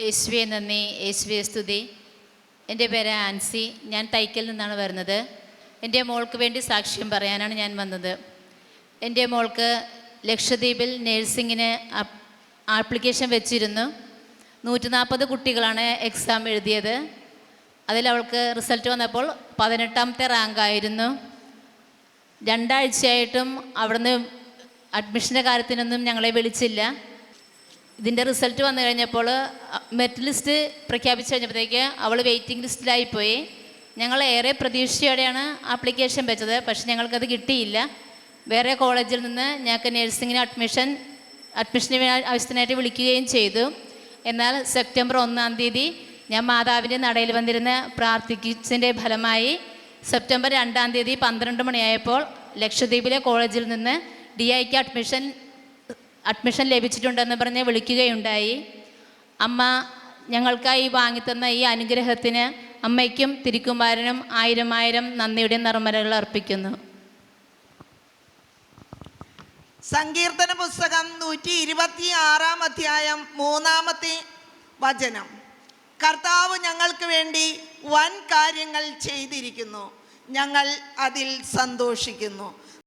യേശുവെ നന്ദി. യേശുവെ സ്തുതി. എന്റെ പേര് ആൻസി. ഞാൻ തൈക്കൽ നിന്നാണ് വരുന്നത്. എന്റെ മോൾക്ക് വേണ്ടി സാക്ഷ്യം പറയാനാണ് ഞാൻ വന്നത്. എന്റെ മോൾക്ക് ലക്ഷദ്വീപിൽ നേഴ്സിങ്ങിന് ആപ്ലിക്കേഷൻ വെച്ചിരുന്നു. നൂറ്റി നാൽപ്പത് കുട്ടികളാണ് എക്സാം എഴുതിയത്. അതിൽ അവൾക്ക് റിസൾട്ട് വന്നപ്പോൾ പതിനെട്ടാമത്തെ റാങ്കായിരുന്നു രണ്ടാഴ്ചയായിട്ടും അവിടുന്ന് അഡ്മിഷന്റെ കാര്യത്തിനൊന്നും ഞങ്ങളെ വിളിച്ചില്ല. ഇതിന്റെ റിസൾട്ട് വന്നു കഴിഞ്ഞപ്പോൾ മെറിറ്റ് ലിസ്റ്റ് പ്രഖ്യാപിച്ചു കഴിഞ്ഞപ്പോഴത്തേക്ക് അവൾ വെയിറ്റിംഗ് ലിസ്റ്റിലായിപ്പോയി ഞങ്ങൾ ഏറെ പ്രതീക്ഷയോടെയാണ് ആപ്ലിക്കേഷൻ വെച്ചത്. പക്ഷെ ഞങ്ങൾക്കത് കിട്ടിയില്ല. വേറെ കോളേജിൽ നിന്ന് ഞങ്ങൾക്ക് നഴ്സിങ്ങിന് അഡ്മിഷൻ അഡ്മിഷന് ആവശ്യത്തിനായിട്ട് വിളിക്കുകയും ചെയ്തു. എന്നാൽ സെപ്റ്റംബർ ഒന്നാം തീയതി ഞാൻ മാതാവിന്റെ നടയിൽ വന്നിരുന്ന് പ്രാർത്ഥിച്ചതിന്റെ ഫലമായി സെപ്റ്റംബർ രണ്ടാം തീയതി പന്ത്രണ്ട് മണിയായപ്പോൾ ലക്ഷദ്വീപിലെ കോളേജിൽ നിന്ന് ഡി ഐക്ക് അഡ്മിഷൻ അഡ്മിഷൻ ലഭിച്ചിട്ടുണ്ടെന്ന് പറഞ്ഞ് വിളിക്കുകയുണ്ടായി. അമ്മ ഞങ്ങൾക്കായി വാങ്ങിത്തന്ന ഈ അനുഗ്രഹത്തിന് അമ്മയ്ക്കും തിരുക്കുമാരനും ആയിരം ആയിരം നന്ദിയുടെ നിർമ്മലകൾ അർപ്പിക്കുന്നു. സങ്കീർത്തന പുസ്തകം നൂറ്റി ഇരുപത്തി ആറാം അധ്യായം മൂന്നാമത്തെ വചനം. കർത്താവ് ഞങ്ങൾക്ക് വേണ്ടി വൻ കാര്യങ്ങൾ ചെയ്തിരിക്കുന്നു. ഞങ്ങൾ അതിൽ സന്തോഷിക്കുന്നു.